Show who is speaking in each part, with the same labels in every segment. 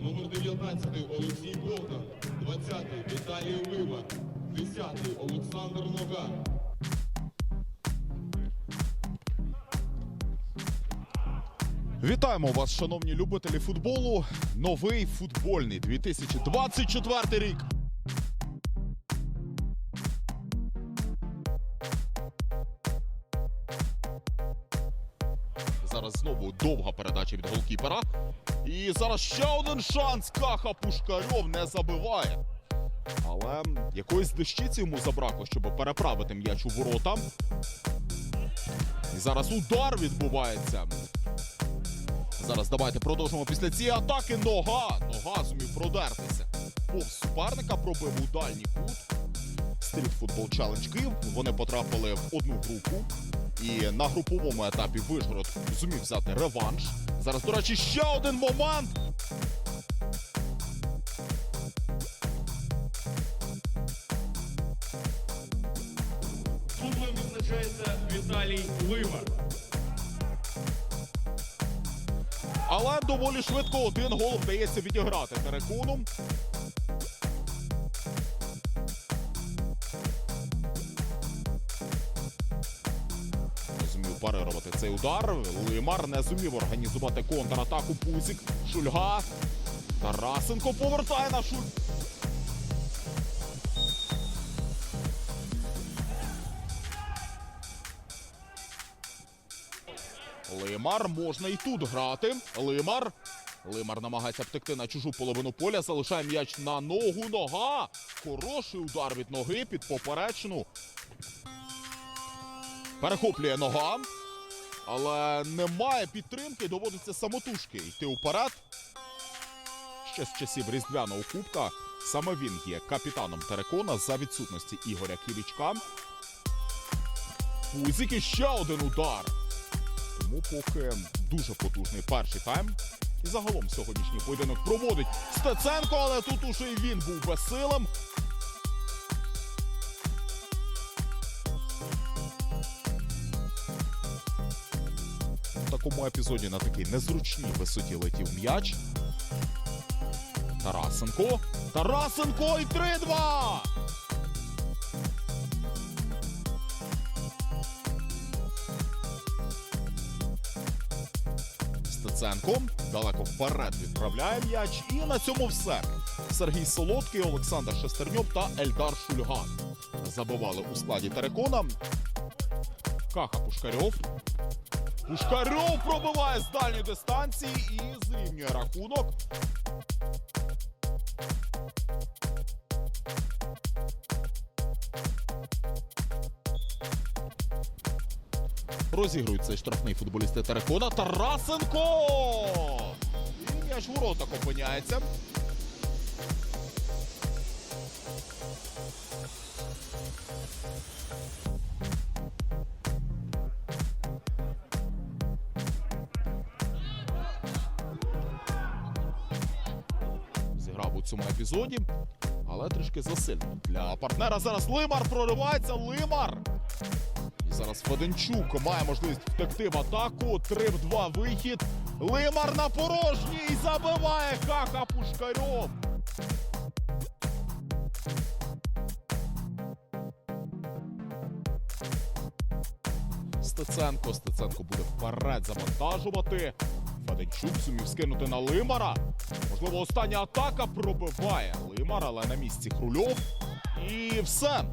Speaker 1: Номер 19 Олексій Богдан, 20 Віталій Вива. 10 Олександр Нога.
Speaker 2: Вітаємо вас, шановні любителі футболу. Новий футбольний 2024 рік. Зараз знову довга передача від голкіпера. І зараз ще один шанс. Каха Пушкарьов не забиває. Але якоїсь дещиці йому забракло, щоб переправити м'яч у ворота. І зараз удар відбувається. Зараз давайте продовжимо після цієї атаки. Нога! Нога зумів продертися. Повз суперника пробив у дальній кут. Стріт футбол челендж Київ. Вони потрапили в одну групу. І на груповому етапі Вишгород зумів взяти реванш. Зараз, до речі, ще один момент.
Speaker 3: Суддем відзначається Віталій Лима.
Speaker 2: Але доволі швидко один гол вдається відіграти Терекону. Парирувати цей удар. Лимар не зумів організувати контратаку. Пузік, Шульга. Тарасенко повертає на Шуль. Лимар можна і тут грати. Лимар. Лимар намагається втекти на чужу половину поля. Залишає м'яч на ногу. Нога. Хороший удар від ноги під поперечну. Перехоплює нога. Але немає підтримки. Доводиться самотужки йти вперед. Ще з часів Різдвяного Кубка. Саме він є капітаном Терекона за відсутності Ігоря Ківічка. Пузик ще один удар. Тому поки дуже потужний перший тайм. І загалом сьогоднішній поєдинок проводить Стеценко, але тут уже і він був безсилим. Такому епізоді на такій незручній висоті летів м'яч. Тарасенко. Тарасенко і 3-2! Стеценко далеко вперед відправляє м'яч. І на цьому все. Сергій Солодкий, Олександр Шестерньов та Ельдар Шульган забивали у складі Терекона. Каха Пушкарьов. Пушкарьов пробиває з дальньої дистанції і зрівнює рахунок. Розігрують цей штрафний футболісти Терекона. Тарасенко! І м'яч воротах опиняється. У цьому епізоді, але трішки засильно. Для партнера зараз Лимар проривається. Лимар! І зараз Феденчук має можливість втекти в атаку. 3 в 2 вихід. Лимар на порожній і забиває Каха Пушкарьов. Стеценко. Стеценко буде вперед завантажувати. Феденчук сумів скинути на Лимара. Можливо, остання атака пробиває Лимар, але на місці Хрульов. І все.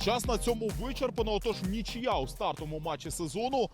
Speaker 2: Час на цьому вичерпано. Отож, нічия у стартовому матчі сезону.